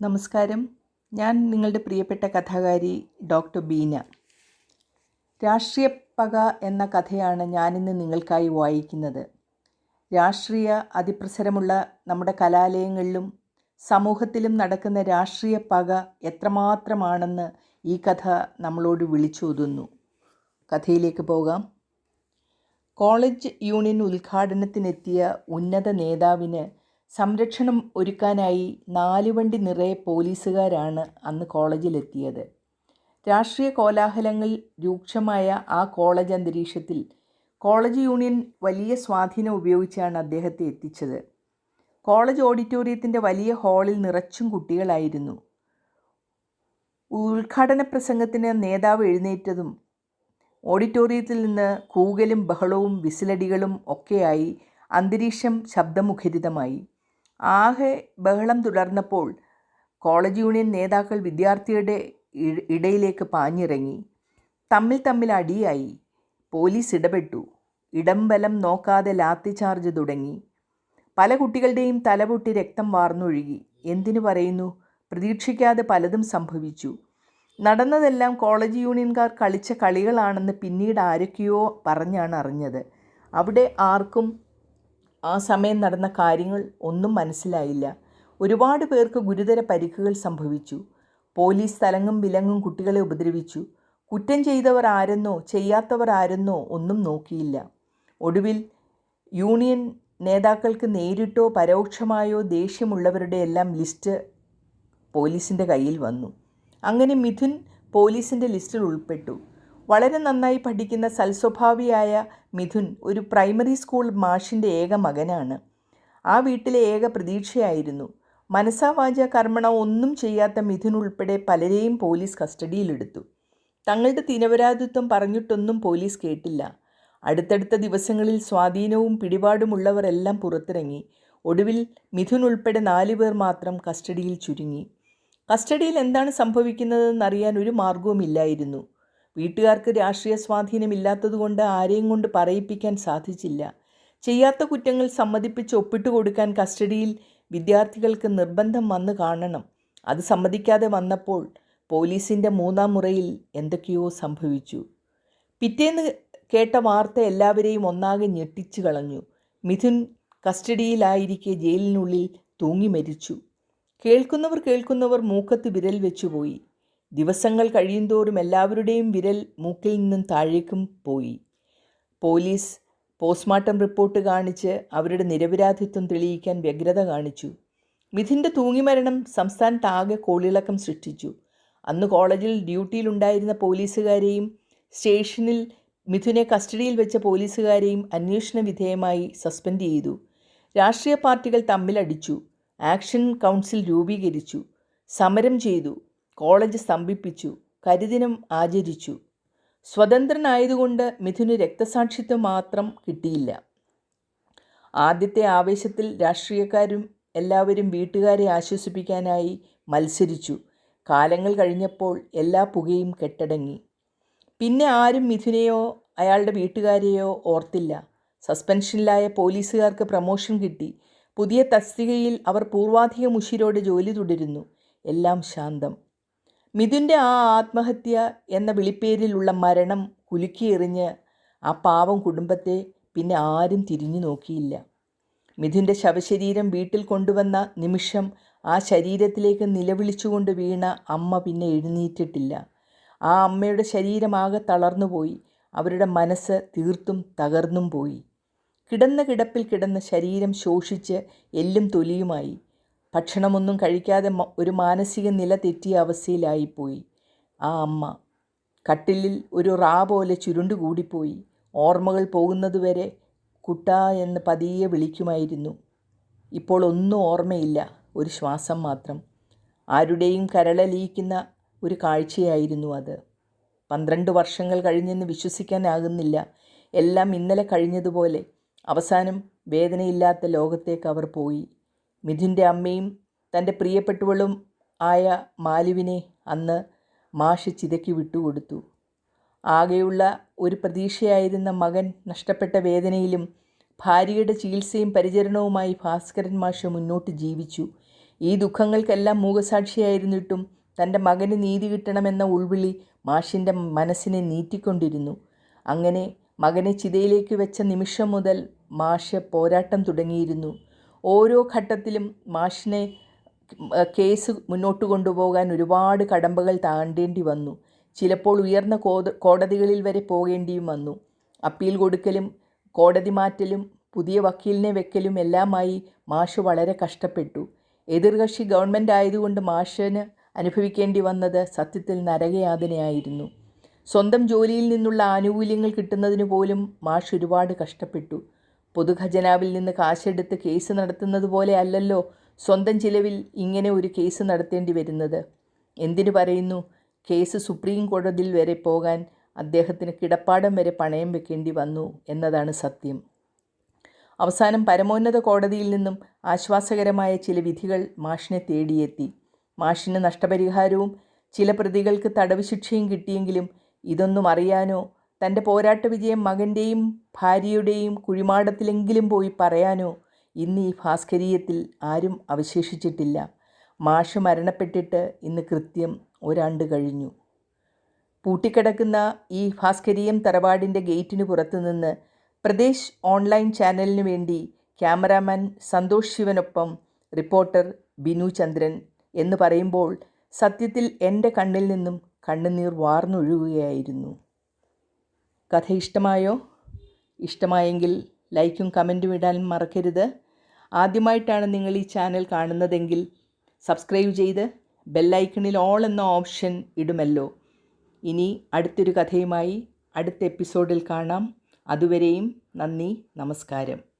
നമസ്കാരം. ഞാൻ നിങ്ങളുടെ പ്രിയപ്പെട്ട കഥാകാരി ഡോക്ടർ ബീന. രാഷ്ട്രീയ പക എന്ന കഥയാണ് ഞാനിന്ന് നിങ്ങൾക്കായി വായിക്കുന്നത്. രാഷ്ട്രീയ അതിപ്രസരമുള്ള നമ്മുടെ കലാലയങ്ങളിലും സമൂഹത്തിലും നടക്കുന്ന രാഷ്ട്രീയ പക എത്രമാത്രമാണെന്ന് ഈ കഥ നമ്മളോട് വിളിച്ചോതുന്നു. കഥയിലേക്ക് പോകാം. കോളേജ് യൂണിയൻ ഉദ്ഘാടനത്തിനെത്തിയ ഉന്നത നേതാവിന് സംരക്ഷണം ഒരുക്കാനായി നാലുവണ്ടി നിറയെ പോലീസുകാരാണ് അന്ന് കോളേജിലെത്തിയത്. രാഷ്ട്രീയ കോലാഹലങ്ങൾ രൂക്ഷമായ ആ കോളേജ് അന്തരീക്ഷത്തിൽ കോളേജ് യൂണിയൻ വലിയ സ്വാധീനം ഉപയോഗിച്ചാണ് അദ്ദേഹത്തെ എത്തിച്ചത്. കോളേജ് ഓഡിറ്റോറിയത്തിന്റെ വലിയ ഹാളിൽ നിറച്ചും കുട്ടികളായിരുന്നു. ഉദ്ഘാടന പ്രസംഗത്തിന് നേതാവ് എഴുന്നേറ്റതും ഓഡിറ്റോറിയത്തിൽ നിന്ന് കൂകലും ബഹളവും വിസിലടികളും ഒക്കെയായി അന്തരീക്ഷം ശബ്ദമുഖരിതമായി. ആകെ ബഹളം തുടർന്നപ്പോൾ കോളേജ് യൂണിയൻ നേതാക്കൾ വിദ്യാർത്ഥിയുടെ ഇടയിലേക്ക് പാഞ്ഞിറങ്ങി. തമ്മിൽ തമ്മിൽ അടിയായി. പോലീസ് ഇടപെട്ടു. ഇടംബലം നോക്കാതെ ലാത്തി ചാർജ് തുടങ്ങി. പല കുട്ടികളുടെയും തലപൊട്ടി രക്തം വാർന്നൊഴുകി. എന്തിനു പറയുന്നു? പ്രതീക്ഷിക്കാതെ പലതും സംഭവിച്ചു. നടന്നതെല്ലാം കോളേജ് യൂണിയൻകാർ കളിച്ച കളികളാണെന്ന് പിന്നീട് ആരൊക്കെയോ പറഞ്ഞാണ് അറിഞ്ഞത്. അവിടെ ആർക്കും ആ സമയം നടന്ന കാര്യങ്ങൾ ഒന്നും മനസ്സിലായില്ല. ഒരുപാട് പേർക്ക് ഗുരുതര പരിക്കുകൾ സംഭവിച്ചു. പോലീസ് തലങ്ങും വിലങ്ങും കുട്ടികളെ ഉപദ്രവിച്ചു. കുറ്റം ചെയ്തവർ ആരെന്നോ ചെയ്യാത്തവർ ആരെന്നോ ഒന്നും നോക്കിയില്ല. ഒടുവിൽ യൂണിയൻ നേതാക്കൾക്ക് നേരിട്ടോ പരോക്ഷമായോ ദേഷ്യമുള്ളവരുടെ എല്ലാം ലിസ്റ്റ് പോലീസിന്റെ കയ്യിൽ വന്നു. അങ്ങനെ മിഥുൻ പോലീസിന്റെ ലിസ്റ്റിൽ ഉൾപ്പെട്ടു. വളരെ നന്നായി പഠിക്കുന്ന സൽസ്വഭാവിയായ മിഥുൻ ഒരു പ്രൈമറി സ്കൂൾ മാഷിന്റെ ഏക മകനാണ്. ആ വീട്ടിലെ ഏക പ്രതീക്ഷയായിരുന്നു. മനസാവാച കർമ്മണ ഒന്നും ചെയ്യാത്ത മിഥുൻ ഉൾപ്പെടെ പലരെയും പോലീസ് കസ്റ്റഡിയിലെടുത്തു. തങ്ങളുടെ തിനവരാധിത്വം പറഞ്ഞിട്ടൊന്നും പോലീസ് കേട്ടില്ല. അടുത്തടുത്ത ദിവസങ്ങളിൽ സ്വാധീനവും പിടിപാടുമുള്ളവർ എല്ലാം പുറത്തിറങ്ങി. ഒടുവിൽ മിഥുൻ ഉൾപ്പെടെ നാല് പേർ മാത്രം കസ്റ്റഡിയിൽ ചുരുങ്ങി. കസ്റ്റഡിയിൽ എന്താണ് സംഭവിക്കുന്നതെന്നറിയാൻ ഒരു മാർഗവുമില്ലായിരുന്നു വീട്ടുകാർക്ക് രാഷ്ട്രീയ സ്വാധീനമില്ലാത്തതുകൊണ്ട് ആരെയും കൊണ്ട് പറയിപ്പിക്കാൻ സാധിച്ചില്ല. ചെയ്യാത്ത കുറ്റങ്ങൾ സമ്മതിപ്പിച്ച് ഒപ്പിട്ട് കൊടുക്കാൻ കസ്റ്റഡിയിൽ വിദ്യാർത്ഥികൾക്ക് നിർബന്ധം വന്ന് കാണണം. അത് സമ്മതിക്കാതെ വന്നപ്പോൾ പോലീസിന്റെ മൂന്നാം മുറയിൽ എന്തൊക്കെയോ സംഭവിച്ചു. പിറ്റേന്ന് കേട്ട വാർത്ത എല്ലാവരെയും ഒന്നാകെ ഞെട്ടിച്ചു കളഞ്ഞു. മിഥുൻ കസ്റ്റഡിയിലായിരിക്കെ ജയിലിനുള്ളിൽ തൂങ്ങി മരിച്ചു. കേൾക്കുന്നവർ കേൾക്കുന്നവർ മൂക്കത്ത് വിരൽ വെച്ചുപോയി. ദിവസങ്ങൾ കഴിയുന്തോറും എല്ലാവരുടെയും വിരൽ മൂക്കിൽ നിന്നും താഴേക്കും പോയി. പോലീസ് പോസ്റ്റ്മോർട്ടം റിപ്പോർട്ട് കാണിച്ച് അവരുടെ നിരപരാധിത്വം തെളിയിക്കാൻ വ്യഗ്രത കാണിച്ചു. മിഥിന്റെ തൂങ്ങിമരണം സംസ്ഥാനത്താകെ കോളിളക്കം സൃഷ്ടിച്ചു. അന്ന് കോളേജിൽ ഡ്യൂട്ടിയിലുണ്ടായിരുന്ന പോലീസുകാരെയും സ്റ്റേഷനിൽ മിഥുനെ കസ്റ്റഡിയിൽ വെച്ച പോലീസുകാരെയും അന്വേഷണ വിധേയമായി സസ്പെൻഡ് ചെയ്തു. രാഷ്ട്രീയ പാർട്ടികൾ തമ്മിലടിച്ചു. ആക്ഷൻ കൗൺസിൽ രൂപീകരിച്ചു. സമരം ചെയ്തു. കോളേജ് സ്തംഭിപ്പിച്ചു കരിദിനം ആചരിച്ചു. സ്വതന്ത്രനായതുകൊണ്ട് മിഥുന് രക്തസാക്ഷിത്വം മാത്രം കിട്ടിയില്ല. ആദ്യത്തെ ആവേശത്തിൽ രാഷ്ട്രീയക്കാരും എല്ലാവരും വീട്ടുകാരെ ആശ്വസിപ്പിക്കാനായി മത്സരിച്ചു. കാലങ്ങൾ കഴിഞ്ഞപ്പോൾ എല്ലാ പുകയും കെട്ടടങ്ങി. പിന്നെ ആരും മിഥുനെയോ അയാളുടെ വീട്ടുകാരെയോ ഓർത്തില്ല. സസ്പെൻഷനിലായ പോലീസുകാർക്ക് പ്രമോഷൻ കിട്ടി. പുതിയ തസ്തികയിൽ അവർ പൂർവാധിക മുഷിരോടെ ജോലി തുടരുന്നു. എല്ലാം ശാന്തം. മിഥുന്റെ ആ ആത്മഹത്യ എന്ന വിളിപ്പേരിലുള്ള മരണം കുലുക്കിയെറിഞ്ഞ് ആ പാവം കുടുംബത്തെ പിന്നെ ആരും തിരിഞ്ഞു നോക്കിയില്ല. മിഥുന്റെ ശവശരീരം വീട്ടിൽ കൊണ്ടുവന്ന നിമിഷം ആ ശരീരത്തിലേക്ക് നിലവിളിച്ചുകൊണ്ട് വീണ അമ്മ പിന്നെ എഴുന്നേറ്റിട്ടില്ല. ആ അമ്മയുടെ ശരീരമാകെ തളർന്നുപോയി അവരുടെ മനസ്സ് തീർത്തും തകർന്നും പോയി. കിടന്ന കിടപ്പിൽ കിടന്ന ശരീരം ശോഷിച്ച് എല്ലും തൊലിയുമായി. ഭക്ഷണമൊന്നും കഴിക്കാതെ ഒരു മാനസിക നില തെറ്റിയ അവസ്ഥയിലായിപ്പോയി. ആ അമ്മ കട്ടിലിൽ ഒരു റാ പോലെ ചുരുണ്ടുകൂടിപ്പോയി. ഓർമ്മകൾ പോകുന്നതുവരെ കുട്ട എന്ന് പതിയെ വിളിക്കുമായിരുന്നു. ഇപ്പോൾ ഒന്നും ഓർമ്മയില്ല ഒരു ശ്വാസം മാത്രം. ആരുടെയും കരളലിയിക്കുന്ന ഒരു കാഴ്ചയായിരുന്നു അത്. പന്ത്രണ്ട് വർഷങ്ങൾ കഴിഞ്ഞെന്ന് വിശ്വസിക്കാനാകുന്നില്ല. എല്ലാം ഇന്നലെ കഴിഞ്ഞതുപോലെ. അവസാനം വേദനയില്ലാത്ത ലോകത്തേക്ക് അവർ പോയി. മിഥുന്റെ അമ്മയും തന്റെ പ്രിയപ്പെട്ടവളും ആയ മാലുവിനെ അന്ന് മാഷ് ചിതയ്ക്ക് വിട്ടുകൊടുത്തു. ആകെയുള്ള ഒരു പ്രതീക്ഷയായിരുന്ന മകൻ നഷ്ടപ്പെട്ട വേദനയിലും ഭാര്യയുടെ ചികിത്സയും പരിചരണവുമായി ഭാസ്കരൻ മാഷ് മുന്നോട്ട് ജീവിച്ചു. ഈ ദുഃഖങ്ങൾക്കെല്ലാം മൂകസാക്ഷിയായിരുന്നിട്ടും തന്റെ മകന് നീതി കിട്ടണമെന്ന ഉൾവിളി മാഷിന്റെ മനസ്സിനെ നീറ്റിക്കൊണ്ടിരുന്നു. അങ്ങനെ മകനെ ചിതയിലേക്ക് വെച്ച നിമിഷം മുതൽ മാഷ് പോരാട്ടം തുടങ്ങിയിരുന്നു. ഓരോ ഘട്ടത്തിലും മാഷിനെ കേസ് മുന്നോട്ട് കൊണ്ടുപോകാൻ ഒരുപാട് കടമ്പകൾ താണ്ടേണ്ടി വന്നു. ചിലപ്പോൾ ഉയർന്ന കോടതികളിൽ വരെ പോകേണ്ടിയും വന്നു. അപ്പീൽ കൊടുക്കലും കോടതി മാറ്റലും പുതിയ വക്കീലിനെ വെക്കലും എല്ലാമായി മാഷ് വളരെ കഷ്ടപ്പെട്ടു. എതിർകക്ഷി ഗവൺമെന്റ് ആയതുകൊണ്ട് മാഷിന് അനുഭവിക്കേണ്ടി വന്നത് സത്യത്തിൽ നരകയാതനയായിരുന്നു സ്വന്തം ജോലിയിൽ നിന്നുള്ള ആനുകൂല്യങ്ങൾ കിട്ടുന്നതിന് പോലും മാഷ് ഒരുപാട് കഷ്ടപ്പെട്ടു. പൊതുഖജനാവിൽ നിന്ന് കാശെടുത്ത് കേസ് നടത്തുന്നത് പോലെ അല്ലല്ലോ സ്വന്തം ചിലവിൽ ഇങ്ങനെ ഒരു കേസ് നടത്തേണ്ടി വരുന്നത്. എന്തിനു പറയുന്നു? കേസ് സുപ്രീം കോടതിയിൽ വരെ പോകാൻ അദ്ദേഹത്തിന് കിടപ്പാടം വരെ പണയം വെക്കേണ്ടി വന്നു എന്നതാണ് സത്യം. അവസാനം പരമോന്നത കോടതിയിൽ നിന്നും ആശ്വാസകരമായ ചില വിധികൾ മാഷിനെ തേടിയെത്തി. മാഷിന് നഷ്ടപരിഹാരവും ചില പ്രതികൾക്ക് തടവ് ശിക്ഷയും കിട്ടിയെങ്കിലും ഇതൊന്നും അറിയാനോ തന്റെ പോരാട്ട വിജയം മകന്റെയും ഭാര്യയുടെയും കുഴിമാടത്തിലെങ്കിലും പോയി പറയാനോ ഇന്ന് ഈ ഭാസ്കരീയത്തിൽ ആരും അവശേഷിച്ചിട്ടില്ല. മാഷ് മരണപ്പെട്ടിട്ട് ഇന്ന് കൃത്യം ഒരാണ്ട് കഴിഞ്ഞു. പൂട്ടിക്കിടക്കുന്ന ഈ ഭാസ്കരീയം തറവാടിന്റെ ഗേറ്റിന് പുറത്തുനിന്ന് പ്രദേശ് ഓൺലൈൻ ചാനലിന് വേണ്ടി ക്യാമറാമാൻ സന്തോഷ് ശിവനൊപ്പം റിപ്പോർട്ടർ ബിനു ചന്ദ്രൻ എന്ന് പറയുമ്പോൾ സത്യത്തിൽ എന്റെ കണ്ണിൽ നിന്നും കണ്ണുനീർ വാർന്നൊഴുകുകയായിരുന്നു. കഥ ഇഷ്ടമായോ? ഇഷ്ടമായെങ്കിൽ ലൈക്കും കമന്റും ഇടാൻ മറക്കരുത്. ആദ്യമായിട്ടാണ് നിങ്ങൾ ഈ ചാനൽ കാണുന്നതെങ്കിൽ സബ്സ്ക്രൈബ് ചെയ്ത് ബെല്ലൈക്കണിൽ ഓൾ എന്ന ഓപ്ഷൻ ഇടുമല്ലോ. ഇനി അടുത്തൊരു കഥയുമായി അടുത്ത എപ്പിസോഡിൽ കാണാം. അതുവരെയും നന്ദി നമസ്കാരം.